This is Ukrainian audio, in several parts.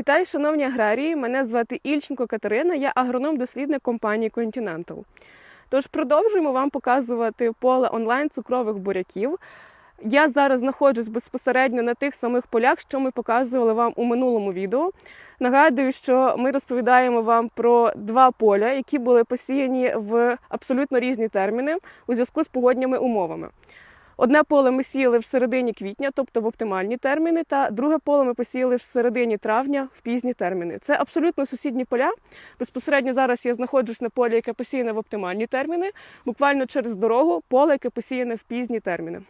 Вітаю, шановні аграрії! Мене звати Ільченко Катерина, я агроном-дослідник компанії Continental. Тож продовжуємо вам показувати поле онлайн цукрових буряків. Я зараз знаходжусь безпосередньо на тих самих полях, що ми показували вам у минулому відео. Нагадую, що ми розповідаємо вам про два поля, які були посіяні в абсолютно різні терміни у зв'язку з погодніми умовами. Одне поле ми сіяли в середині квітня, тобто в оптимальні терміни, та друге поле ми посіяли в середині травня в пізні терміни. Це абсолютно сусідні поля. Безпосередньо зараз я знаходжусь на полі, яке посіяне в оптимальні терміни, буквально через дорогу поле, яке посіяне в пізні терміни.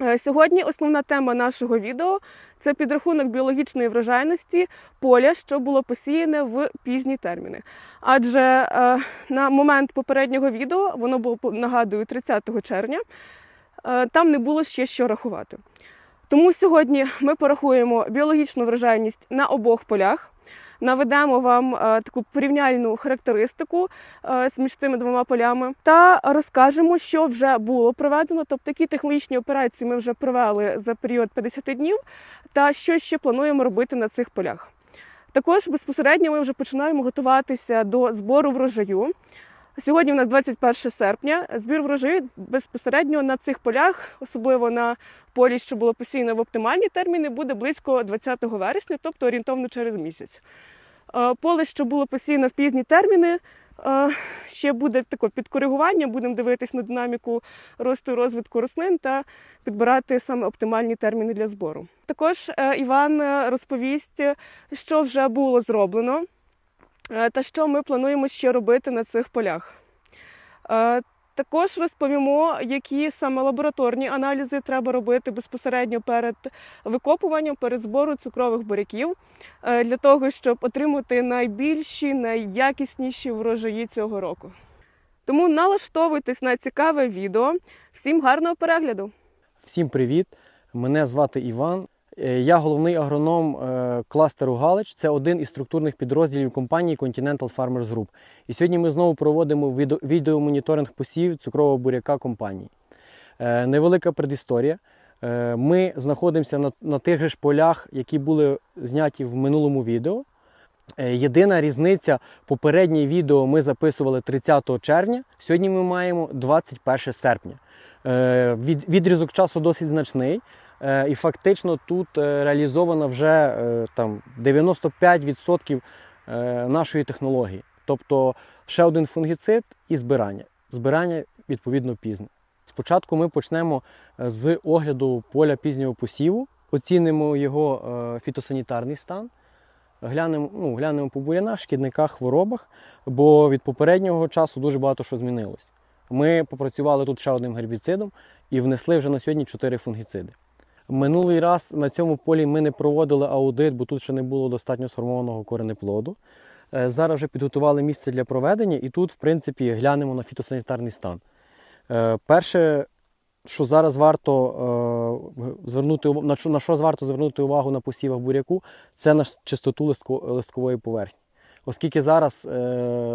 Е, Сьогодні основна тема нашого відео це підрахунок біологічної врожайності поля, що було посіяне в пізні терміни. Адже е, на момент попереднього відео, воно було нагадую 30 червня, там не було ще що рахувати. Тому сьогодні ми порахуємо біологічну врожайність на обох полях. Наведемо вам е, таку порівняльну характеристику е, між цими двома полями та розкажемо, що вже було проведено, тобто які технологічні операції ми вже провели за період 50 днів, та що ще плануємо робити на цих полях. Також безпосередньо ми вже починаємо готуватися до збору врожаю. Сьогодні у нас 21 серпня. Збір врожаю безпосередньо на цих полях, особливо на полі, що було посіяно в оптимальні терміни, буде близько 20 вересня, тобто орієнтовно через місяць. Е, Поле, що було посіяно в пізні терміни, е, ще буде таке підкоригування. Будемо дивитись на динаміку росту і розвитку рослин та підбирати саме оптимальні терміни для збору. Також е, Іван розповість, що вже було зроблено та що ми плануємо ще робити на цих полях. Е, Також розповімо, які саме лабораторні аналізи треба робити безпосередньо перед викопуванням, перед збором цукрових буряків, е, для того, щоб отримати найбільші, найякісніші врожаї цього року. Тому налаштовуйтесь на цікаве відео. Всім гарного перегляду! Всім привіт! Мене звати Іван. Е, Я головний агроном е, кластеру Галич. Це один із структурних підрозділів компанії Continental Farmers Group. І сьогодні ми знову проводимо відеомоніторинг посів цукрового буряка компанії. Е, Невелика предісторія. Ми знаходимося на, на тих ж полях, які були зняті в минулому відео. Єдина різниця, попереднє відео ми записували 30 червня, сьогодні ми маємо 21 серпня. Е, від- Відрізок часу досить значний, е, і фактично тут е, реалізовано вже там 95% е, нашої технології. Тобто ще один фунгіцид і збирання. Збирання відповідно пізне. Спочатку ми почнемо з огляду поля пізнього посіву, оцінимо його фітосанітарний стан. Глянемо, ну, глянемо по бурянах, шкідниках, хворобах, бо від попереднього часу дуже багато що змінилось. Ми попрацювали тут ще одним гербіцидом і внесли вже на сьогодні 4 фунгіциди. Минулий раз на цьому полі ми не проводили аудит, бо тут ще не було достатньо сформованого коренеплоду. Е, Зараз вже підготували місце для проведення, і тут, в принципі, глянемо на фітосанітарний стан. Е, Перше, що зараз варто е, звернути на що, варто звернути увагу на посівах буряку, це на чистоту листкової поверхні. Оскільки зараз е,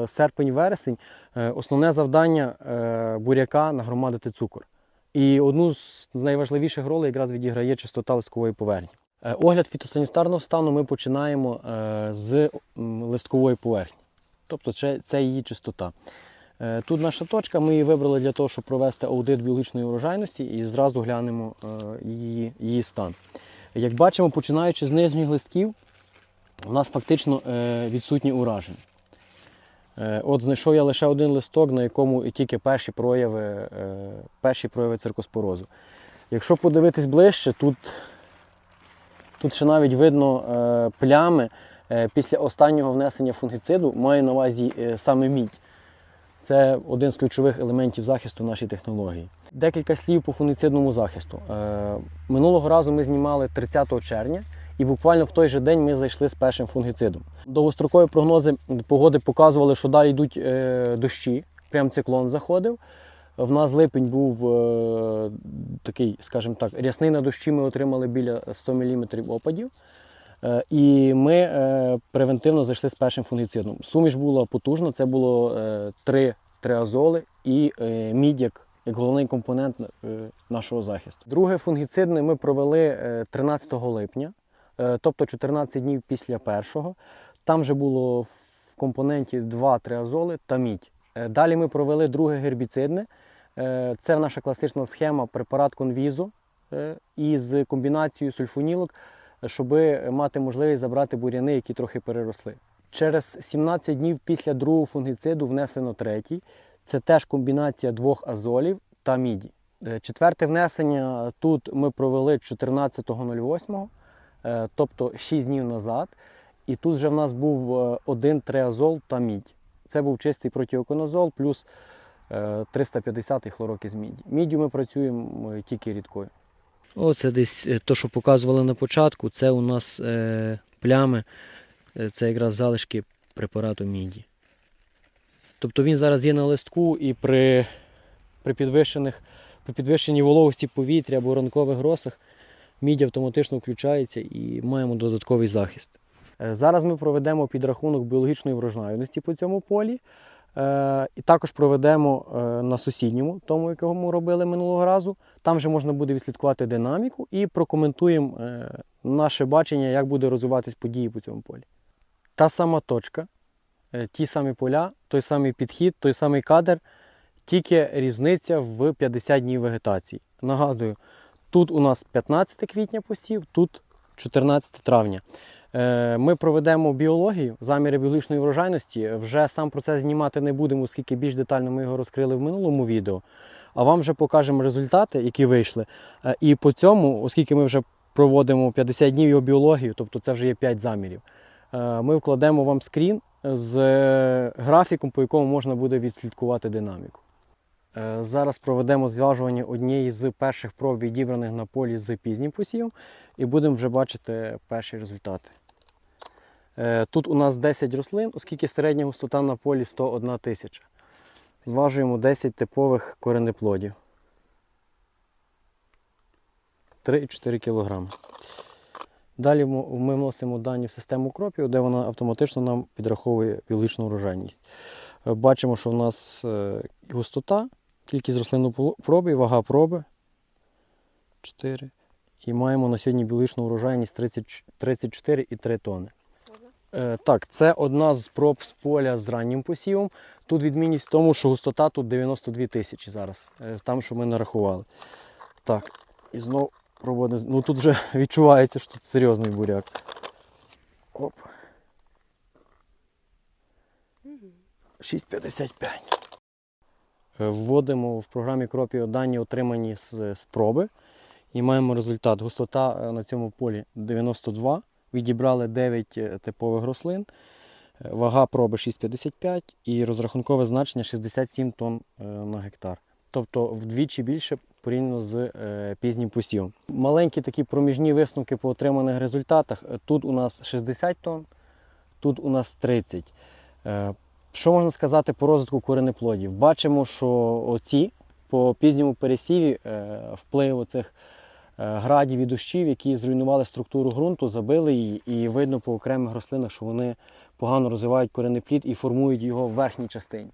серпень-вересень, е, основне завдання е, буряка нагромадити цукор. І одну з найважливіших ролей якраз відіграє чистота листкової поверхні. Е, Огляд фітосанітарного стану ми починаємо е, з листкової поверхні, тобто це, це її чистота. Е, Тут наша точка, ми її вибрали для того, щоб провести аудит біологічної урожайності і зразу глянемо е, її, її стан. Як бачимо, починаючи з нижніх листків, у нас фактично е, відсутні ураження. Е, От знайшов я лише один листок, на якому тільки перші прояви, е, перші прояви циркоспорозу. Якщо подивитись ближче, тут, тут ще навіть видно плями після останнього внесення фунгіциду, маю на увазі саме мідь. Це один з ключових елементів захисту нашої технології. Декілька слів по фунгіцидному захисту. Минулого разу ми знімали 30 червня, і буквально в той же день ми зайшли з першим фунгіцидом. Довгострокові прогнози погоди показували, що далі йдуть е, дощі. Прям циклон заходив. В нас липень був е, такий, скажімо так, рясний на дощі. Ми отримали біля 100 мм опадів. Е, І ми е, превентивно зайшли з першим фунгіцидом. Суміш була потужна, це було е, три триазоли і е, мідь як, як головний компонент е, нашого захисту. Друге фунгіцидне ми провели е, 13 липня. Е, тобто 14 днів після першого. Там вже було в компоненті 2 триазоли та мідь. Е, Далі ми провели друге гербіцидне. Е, Це наша класична схема препарат конвізо із комбінацією сульфонілок, щоб мати можливість забрати буряни, які трохи переросли. Через 17 днів після другого фунгіциду внесено третій. Це теж комбінація двох азолів та міді. Четверте внесення тут ми провели 14.08, е, тобто 6 днів назад. І тут вже в нас був е, один триазол та мідь. Це був чистий протиоконозол плюс е, 350 хлорок із міді. Міддю ми працюємо е, тільки рідкою. Оце десь е, то, що показували на початку, це у нас е, плями, е, це якраз залишки препарату міді. Тобто він зараз є на листку і при, при, підвищених, при підвищеній вологості повітря або ранкових гросах мідь автоматично включається і маємо додатковий захист. Е, Зараз ми проведемо підрахунок біологічної врожайності по цьому полі. Е, І також проведемо е, на сусідньому, тому, якого ми робили минулого разу. Там вже можна буде відслідкувати динаміку і прокоментуємо наше бачення, як буде розвиватись події по цьому полі. Та сама точка, ті самі поля, той самий підхід, той самий кадр, тільки різниця в 50 днів вегетації. Нагадую, тут у нас 15 квітня посів, тут 14 травня. Е, Ми проведемо біологію, заміри біологічної врожайності. Вже сам процес знімати не будемо, оскільки більш детально ми його розкрили в минулому відео. А вам вже покажемо результати, які вийшли. Е, І по цьому, оскільки ми вже проводимо 50 днів його біологію, тобто це вже є 5 замірів, е, ми вкладемо вам скрін з графіком, по якому можна буде відслідкувати динаміку. Е, Зараз проведемо зв'яжування однієї з перших проб, відібраних на полі з пізнім посівом, і будемо вже бачити перші результати. Е, Тут у нас 10 рослин, оскільки середня густота на полі 101 тисяча. Зважуємо 10 типових коренеплодів. 3-4 кг. Далі ми вносимо дані в систему кропів, де вона автоматично нам підраховує біологічну урожайність. Е, Бачимо, що в нас густота, кількість рослинної проби, вага проби 4. І маємо на сьогодні біологічну урожайність 34,3 тонни. Е, Так, це одна з проб з поля з раннім посівом. Тут відмінність в тому, що густота тут 92 тисячі зараз, е, там, що ми нарахували. Так, і знову проводимо. Ну тут вже відчувається, що тут серйозний буряк. Оп. 6,55. Е, Вводимо в програмі Кропіо дані, отримані з, проби. І маємо результат. Густота е, на цьому полі 92. Відібрали 9 е, типових рослин. Вага проби 6,55 і розрахункове значення 67 тонн на гектар. Тобто вдвічі більше порівняно з пізнім посівом. Маленькі такі проміжні висновки по отриманих результатах. Тут у нас 60 тонн, тут у нас 30. Що можна сказати по розвитку коренеплодів? Бачимо, що оці по пізньому пересіві е, вплив оцих е, градів і дощів, які зруйнували структуру ґрунту, забили її, і видно по окремих рослинах, що вони погано розвивають коренеплід і формують його в верхній частині.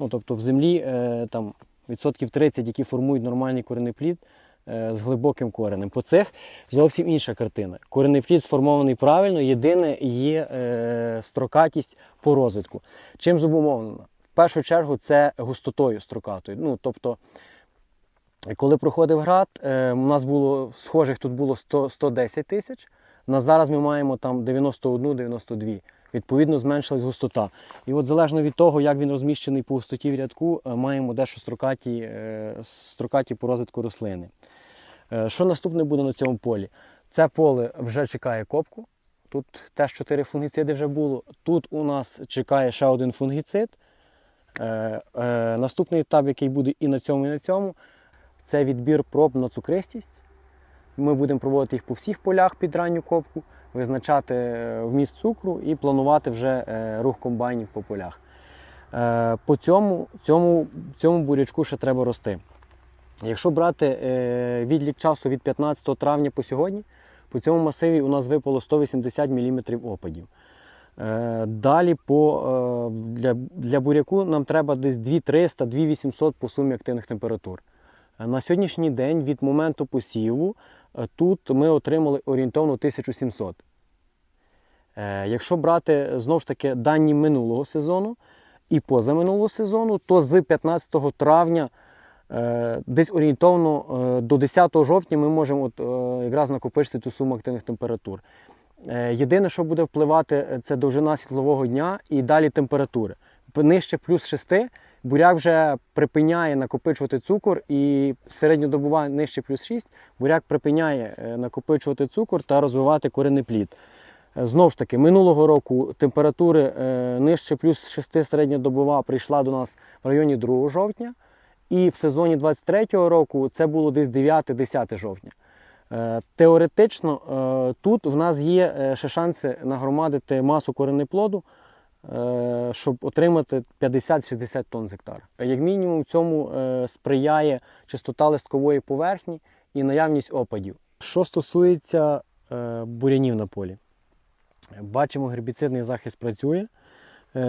Ну, тобто в землі е, там, відсотків 30, які формують нормальний коренеплід з глибоким коренем. По цих зовсім інша картина. Коренеплід сформований правильно, єдине є е, строкатість по розвитку. Чим зумовлено? В першу чергу це густотою строкатою. Ну, тобто, коли проходив град, е, у нас було схожих тут було 100, 110 тисяч. На зараз ми маємо там 91-92. Відповідно, зменшилась густота. І от залежно від того, як він розміщений по густоті в рядку, е, маємо дещо строкаті, е, строкаті по розвитку рослини. Е, Що наступне буде на цьому полі? Це поле вже чекає копку. Тут теж 4 фунгіциди вже було. Тут у нас чекає ще один фунгіцид. Е, е, наступний етап, який буде і на цьому, і на цьому, це відбір проб на цукристість. Ми будемо проводити їх по всіх полях під ранню копку, визначати вміст цукру і планувати вже рух комбайнів по полях. По цьому, цьому, цьому бурячку ще треба рости. Якщо брати е, відлік часу від 15 травня по сьогодні, по цьому масиві у нас випало 180 мм опадів. Е, Далі по, е, для, для буряку нам треба десь 2300-2800 по сумі активних температур. На сьогоднішній день від моменту посіву тут ми отримали орієнтовно 1700. Е, Якщо брати знову ж таки дані минулого сезону і позаминулого сезону, то з 15 травня десь орієнтовно е, до 10 жовтня ми можемо от, е, якраз накопичити ту суму активних температур. Е, Єдине, що буде впливати, е, це довжина світлового дня і далі температури. Нижче плюс 6 буряк вже припиняє накопичувати цукор, і середньодобова нижче плюс 6 буряк припиняє е, накопичувати цукор та розвивати коренний плід. Е, Знову ж таки, минулого року температури е, нижче плюс 6 середньодобова прийшла до нас в районі 2 жовтня. І в сезоні 23-го року це було десь 9-10 жовтня. Е, Теоретично е, тут в нас є е, ще шанси нагромадити масу коренеплоду, щоб отримати 50-60 тонн з гектара. Як мінімум, цьому сприяє чистота листкової поверхні і наявність опадів. Що стосується бурянів на полі, бачимо, гербіцидний захист працює.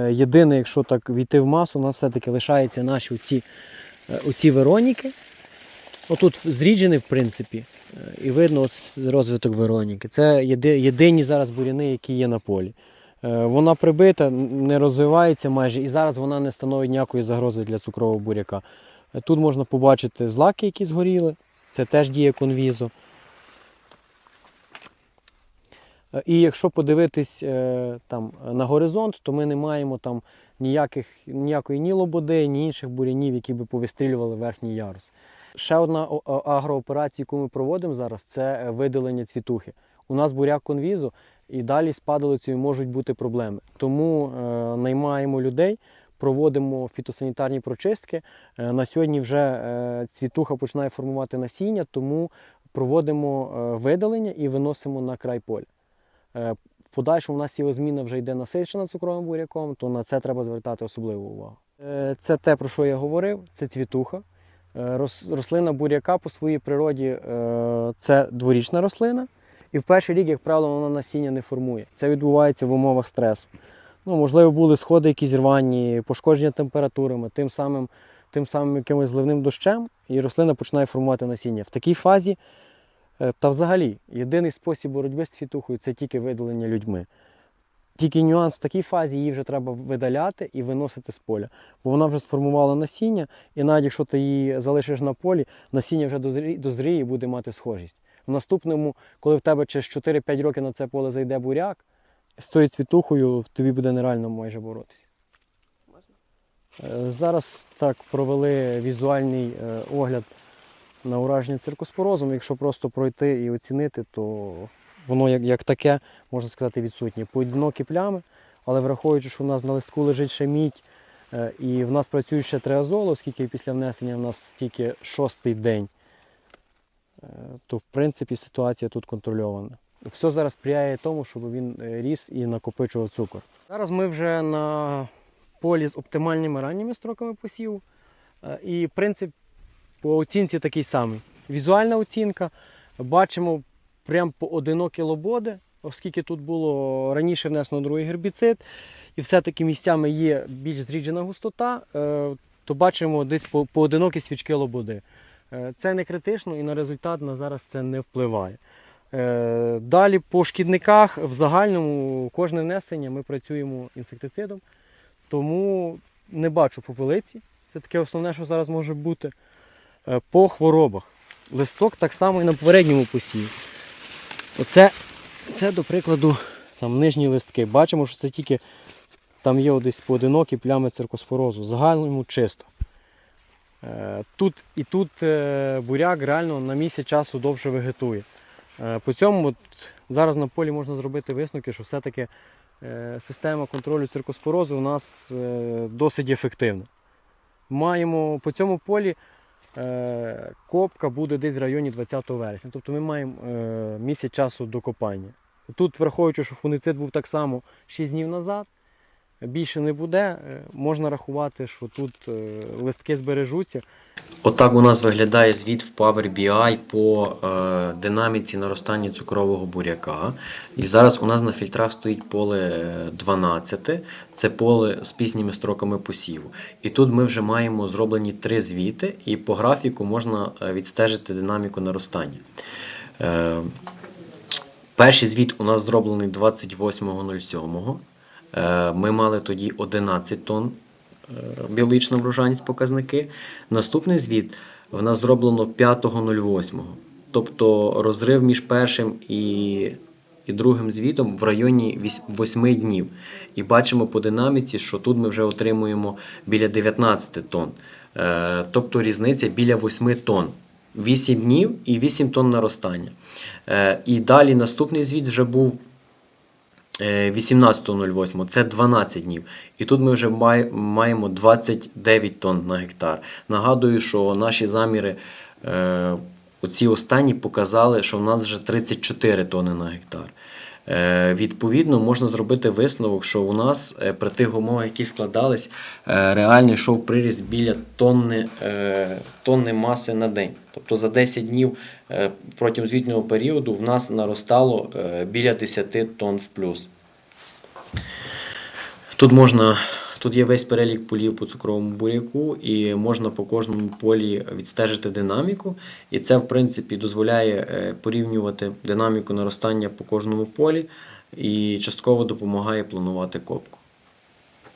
Єдине, якщо так війти в масу, у нас все-таки лишаються наші оці, е, оці Вероніки. Отут зріджені, в принципі, е, і видно розвиток Вероніки. Це єдині зараз буряни, які є на полі. Е, Вона прибита, не розвивається майже, і зараз вона не становить ніякої загрози для цукрового буряка. Е, Тут можна побачити злаки, які згоріли. Це теж діє конвізо. Е, І якщо подивитись е, там, на горизонт, то ми не маємо там ніяких, ніякої ні лободи, ні інших бурянів, які би повистрілювали верхній ярус. Ще одна агрооперація, яку ми проводимо зараз, це е, видалення цвітухи. У нас буряк конвізу, і далі з падалицею можуть бути проблеми. Тому е, наймаємо людей, проводимо фітосанітарні прочистки. На сьогодні вже цвітуха починає формувати насіння, тому проводимо видалення і виносимо на край поля. Е, В подальшому у нас сівозміна вже йде насичена цукровим буряком, то на це треба звертати особливу увагу. Е, Це те, про що я говорив, це цвітуха. Е, Рослина буряка по своїй природі це дворічна рослина. І в перший рік, як правило, вона насіння не формує. Це відбувається в умовах стресу. Ну, можливо, були сходи якісь рвані, пошкодження температурами, тим самим, тим самим якимось зливним дощем, і рослина починає формувати насіння. В такій фазі, та взагалі, єдиний спосіб боротьби з цвітухою це тільки видалення людьми. Тільки нюанс в такій фазі її вже треба видаляти і виносити з поля. Бо вона вже сформувала насіння, і навіть якщо ти її залишиш на полі, насіння вже дозріє і буде мати схожість. В наступному, коли в тебе через 4-5 років на це поле зайде буряк, з тою цвітухою тобі буде нереально майже боротися. Е, Зараз так провели візуальний е, огляд на ураження циркоспорозом. Якщо просто пройти і оцінити, то воно як, як таке, можна сказати, відсутнє. Поодинокі плями, але враховуючи, що у нас на листку лежить ще мідь, е, і в нас працює ще триазол, оскільки після внесення в нас тільки шостий день, е, то в принципі ситуація тут контрольована. Все зараз сприяє тому, щоб він е, ріс і накопичував цукор. Зараз ми вже на полі з оптимальними ранніми строками посіву. Е, І принцип по оцінці такий самий. Візуальна оцінка. Бачимо прям поодинокі лободи, оскільки тут було раніше внесено другий гербіцид, і все-таки місцями є більш зріджена густота, е, то бачимо десь по- поодинокі свічки лободи. Е, Це не критично і на результат на зараз це не впливає. Е, Далі по шкідниках в загальному кожне внесення ми працюємо інсектицидом, тому не бачу попелиці. Це таке основне, що зараз може бути. Е, По хворобах. Листок так само і на попередньому посіві. Оце, це, до прикладу, там нижні листки. Бачимо, що це тільки там є десь поодинокі плями циркоспорозу. Загальному чисто. Е, Тут і тут е, буряк реально на місяць часу довше вегетує. По цьому от, зараз на полі можна зробити висновки, що все-таки система контролю циркоспорозу у нас досить ефективна. Маємо по цьому полі копка буде десь в районі 20 вересня. Тобто ми маємо е, місяць часу до копання. Тут, враховуючи, що фуницид був так само 6 днів назад, більше не буде. Е, Можна рахувати, що тут е, листки збережуться. Отак у нас виглядає звіт в Power BI по е, динаміці наростання цукрового буряка. І зараз у нас на фільтрах стоїть поле е, 12, це поле з пісніми строками посіву. І тут ми вже маємо зроблені три звіти, і по графіку можна е, відстежити динаміку наростання. Е, перший звіт у нас зроблений 28.07. Е, Ми мали тоді 11 тонн е, біологічна врожайність показники. Наступний звіт в нас зроблено 5.08. Тобто розрив між першим і, і другим звітом в районі 8 днів. І бачимо по динаміці, що тут ми вже отримуємо біля 19 тонн. Е, тобто різниця біля 8 тонн. 8 днів і 8 тонн наростання. І далі наступний звіт вже був 18.08, це 12 днів. І тут ми вже маємо 29 тонн на гектар. Нагадую, що наші заміри, е, оці останні, показали, що в нас вже 34 тонни на гектар. Е, Відповідно, можна зробити висновок, що у нас е, при тих умовах, які складались, е, реальний йшов приріст біля тонни, тонни маси на день. Тобто за 10 днів протягом звітнього періоду в нас наростало біля 10 тонн в плюс. Тут можна. Тут є весь перелік полів по цукровому буряку, і можна по кожному полі відстежити динаміку. І це, в принципі, дозволяє е, порівнювати динаміку наростання по кожному полі і частково допомагає планувати копку.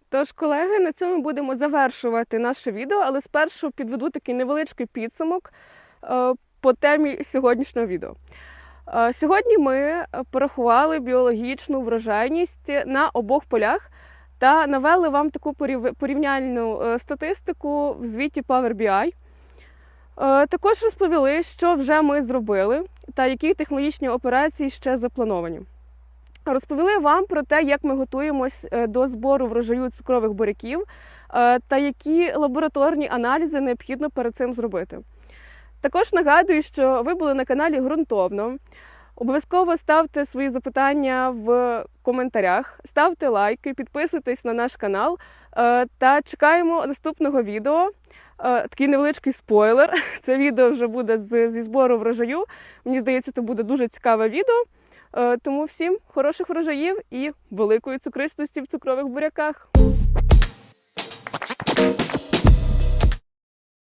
Тож, колеги, на цьому будемо завершувати наше відео, але спершу підведу такий невеличкий підсумок е, по темі сьогоднішнього відео. Е, Сьогодні ми порахували біологічну врожайність на обох полях та навели вам таку порівняльну е, статистику в звіті Power BI. Е, Також розповіли, що вже ми зробили та які технологічні операції ще заплановані. Розповіли вам про те, як ми готуємось е, до збору врожаю цукрових буряків та які лабораторні аналізи необхідно перед цим зробити. Також нагадую, що ви були на каналі ґрунтовно. Обов'язково ставте свої запитання в коментарях, ставте лайки, підписуйтесь на наш канал е, та чекаємо наступного відео. Е, Такий невеличкий спойлер. Це відео вже буде зі збору врожаю. Мені здається, це буде дуже цікаве відео. Е, Тому всім хороших врожаїв і великої цукристості в цукрових буряках.